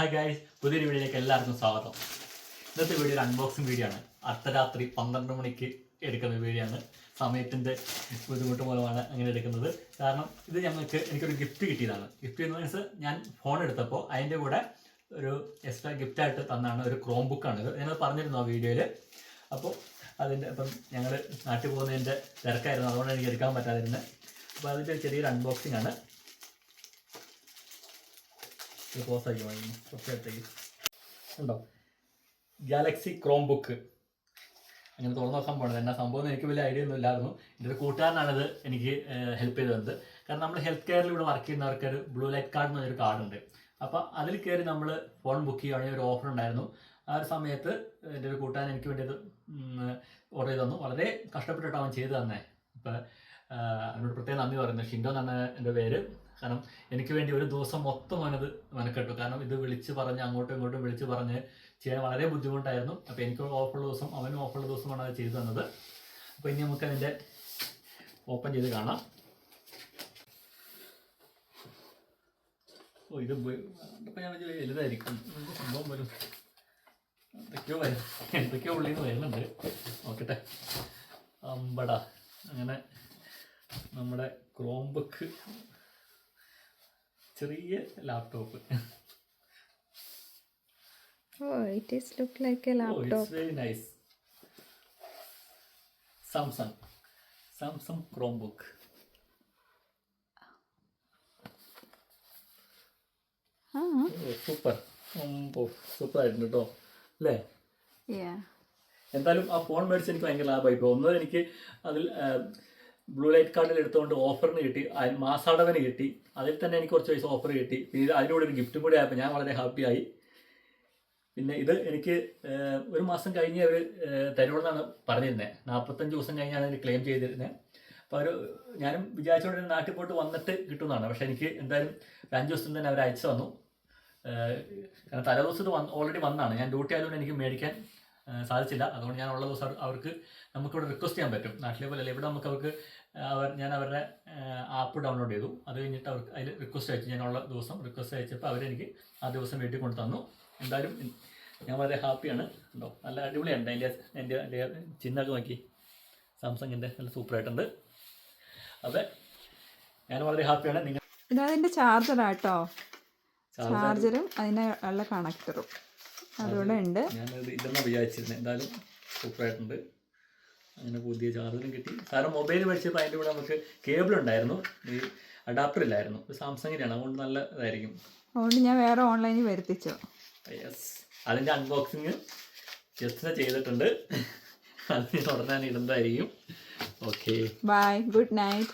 Hi guys പുതിയൊരു വീഡിയോയിലേക്ക് എല്ലാവർക്കും സ്വാഗതം. ഇന്നത്തെ വീഡിയോ ഒരു അൺബോക്സിംഗ് വീഡിയോ ആണ്. അർദ്ധരാത്രി പന്ത്രണ്ട് മണിക്ക് എടുക്കുന്ന വീഡിയോ ആണ്. സമയത്തിന്റെ ബുദ്ധിമുട്ട് മൂലമാണ് അങ്ങനെ എടുക്കുന്നത്. കാരണം ഇത് ഞങ്ങൾക്ക് എനിക്കൊരു ഗിഫ്റ്റ് കിട്ടിയതാണ്. ഗിഫ്റ്റ് എന്ന് മീൻസ് ഞാൻ ഫോൺ എടുത്തപ്പോൾ അതിന്റെ കൂടെ ഒരു എക്സ്ട്രാ ഗിഫ്റ്റായിട്ട് തന്നാണ്. ഒരു ക്രോം ഇത്. ഞങ്ങൾ പറഞ്ഞിരുന്നു ആ വീഡിയോയിൽ അപ്പോൾ അതിന്റെ അപ്പം ഞങ്ങൾ നാട്ടിൽ പോകുന്നതിന്റെ തിരക്കായിരുന്നു. അതുകൊണ്ട് എനിക്ക് എടുക്കാൻ പറ്റാതിരുന്നത്. അപ്പോൾ അതിന്റെ ചെറിയൊരു അൺബോക്സിംഗ് ആണ്. ഇത് ആക്കി വാങ്ങി. കുറച്ച് അടുത്തേക്ക്. ഉണ്ടോ? ഗാലക്സി ക്രോം ബുക്ക് അങ്ങനെ തുറന്നു നോക്കാൻ പോണത്. എന്നാ സംഭവം എനിക്ക് വലിയ ഐഡിയ ഒന്നും ഇല്ലായിരുന്നു. എന്റെ ഒരു കൂട്ടുകാരനാണിത് എനിക്ക് ഹെൽപ്പ് ചെയ്ത് തന്നത് കാരണം നമ്മൾ ഹെൽത്ത് കെയറിൽ ഇവിടെ വർക്ക് ചെയ്യുന്നവർക്ക് ഒരു ബ്ലൂ ലൈറ്റ് കാർഡ് എന്നൊരു കാർഡുണ്ട് അപ്പോൾ അതിൽ കയറി നമ്മൾ ഫോൺ ബുക്ക് ചെയ്യുകയാണെങ്കിൽ ഒരു ഓഫർ ഉണ്ടായിരുന്നു. ആ ഒരു സമയത്ത് എന്റെ ഒരു കൂട്ടുകാരൻ എനിക്ക് വേണ്ടി ഓർഡർ ചെയ്ത് തന്നു. വളരെ കഷ്ടപ്പെട്ടിട്ടാണ് അവൻ ചെയ്തു തന്നെ. ഇപ്പം അവനോട് പ്രത്യേകം നന്ദി പറയുന്നു. ഷിൻഡോ എന്നാണ് എന്റെ പേര്. കാരണം എനിക്ക് വേണ്ടി ഒരു ദിവസം മൊത്തം അവനത് മെനക്കെട്ടു. കാരണം ഇത് വിളിച്ച് പറഞ്ഞ് അങ്ങോട്ടും ഇങ്ങോട്ടും വിളിച്ച് പറഞ്ഞ് ചെയ്യാൻ വളരെ ബുദ്ധിമുട്ടായിരുന്നു. അപ്പോൾ എനിക്ക് ഓഫുള്ള ദിവസം അവനും ഓഫുള്ള ദിവസമാണ് അത് ചെയ്തു തന്നത്. അപ്പോൾ ഇനി നമുക്ക് അതിന്റെ ഓപ്പൺ ചെയ്ത് കാണാം. ഓ ഇത് വലുതായിരിക്കും. സംഭവം വരും. എന്തൊക്കെയോ വരും. എന്തൊക്കെയോ ഉള്ളിൽ നിന്ന് വരുന്നുണ്ട്. നോക്കട്ടെ. അമ്പടാ. അങ്ങനെ നമ്മുടെ ക്രോം ബുക്ക് ചെറിയ laptop oh it is look like a laptop very nice. Samsung. Samsung Chromebook. Ah, super super ആയിട്ടുണ്ട് കേട്ടോ അല്ലേ. എന്തായാലും ആ ഫോൺ മേടിച്ച് എനിക്ക് ഭയങ്കര ലാഭമായി ഇപ്പോൾ ഒന്ന് എനിക്ക് അതിൽ ബ്ലൂ ലൈറ്റ് കാർഡിൽ എടുത്തുകൊണ്ട് ഓഫറിന് കിട്ടി അതിൽ മാസാടവന് കിട്ടി. അതിൽ തന്നെ എനിക്ക് കുറച്ച് പൈസ ഓഫർ കിട്ടി. പിന്നെ അതിലൂടെ ഒരു ഗിഫ്റ്റും കൂടി ആയപ്പോൾ ഞാൻ വളരെ ഹാപ്പിയായി പിന്നെ ഇത് എനിക്ക് ഒരു മാസം കഴിഞ്ഞ് അവർ തരുമെന്നാണ് പറഞ്ഞിരുന്നത് നാൽപ്പത്തഞ്ച് ദിവസം കഴിഞ്ഞാണ് അതിന് ക്ലെയിം ചെയ്തിരുന്നത് അപ്പോൾ അവർ ഞാനും വിചാരിച്ചുകൊണ്ട് നാട്ടിൽ പോയിട്ട് വന്നിട്ട് കിട്ടുന്നതാണ് പക്ഷേ എനിക്ക് എന്തായാലും ഒരു അഞ്ച് ദിവസം തന്നെ അവർ അയച്ചു തന്നു. കാരണം കാരണം തലേദിവസം ഇത് വന്ന് ഓൾറെഡി വന്നാണ്. ഞാൻ ഡ്യൂട്ടി ആയതുകൊണ്ട് എനിക്ക് മേടിക്കാൻ സാധിച്ചില്ല. അതുകൊണ്ട് ഞാൻ ഉള്ള ദിവസം അവർ- അവർക്ക് നമുക്കിവിടെ റിക്വസ്റ്റ് ചെയ്യാൻ പറ്റും. നാട്ടിലെ പോലെ അല്ല ഇവിടെ നമുക്ക് അവർക്ക് അവർ ഞാൻ അവരുടെ ആപ്പ് ഡൗൺലോഡ് ചെയ്തു. അത് കഴിഞ്ഞിട്ട് അവർക്ക് അതിൽ റിക്വസ്റ്റ് അയച്ചു. ഞാനുള്ള ദിവസം റിക്വസ്റ്റ് അയച്ചപ്പോൾ അവരെനിക്ക് ആ ദിവസം വീട്ടിൽ കൊണ്ടു തന്നു. എന്തായാലും ഞാൻ വളരെ ഹാപ്പിയാണ് ഉണ്ടോ നല്ല അടിപൊളിയാണ്. എന്റെ എന്റെ എന്റെ ചിഹ്നമൊക്കെ നോക്കി. സാംസങ്ങിന്റെ നല്ല സൂപ്പറായിട്ടുണ്ട് അതെ ഞാൻ വളരെ ഹാപ്പിയാണ് നിങ്ങൾ ഇതതിന്റെ ചാർജറാട്ടോ ചാർജറും അതിനുള്ള കണക്ടറും അതുകൂടെ ഉണ്ട്. ഞാനത് ഇല്ലെന്നാണ് വിചാരിച്ചിരുന്നത് എന്തായാലും സൂപ്പറായിട്ടുണ്ട്. അങ്ങനെ പുതിയ ചാർജറും കിട്ടി. സാറിന് മൊബൈൽ മേടിച്ചപ്പോൾ അതിന്റെ കൂടെ നമുക്ക് കേബിൾ ഉണ്ടായിരുന്നു. ഈ അഡാപ്റ്റർ ഇല്ലായിരുന്നു. സാംസങ്ങിന്റെയാണ് അതുകൊണ്ട് നല്ല ഇതായിരിക്കും. അതുകൊണ്ട് ഞാൻ വേറെ ഓൺലൈനിൽ വരുത്തിച്ചു. യെസ് അതിന്റെ അൺബോക്സിങ് ജസ്റ്റ് ചെയ്തിട്ടുണ്ട്. അത് ഉടനെ ഇടുന്നതായിരിക്കും. Okay bye good night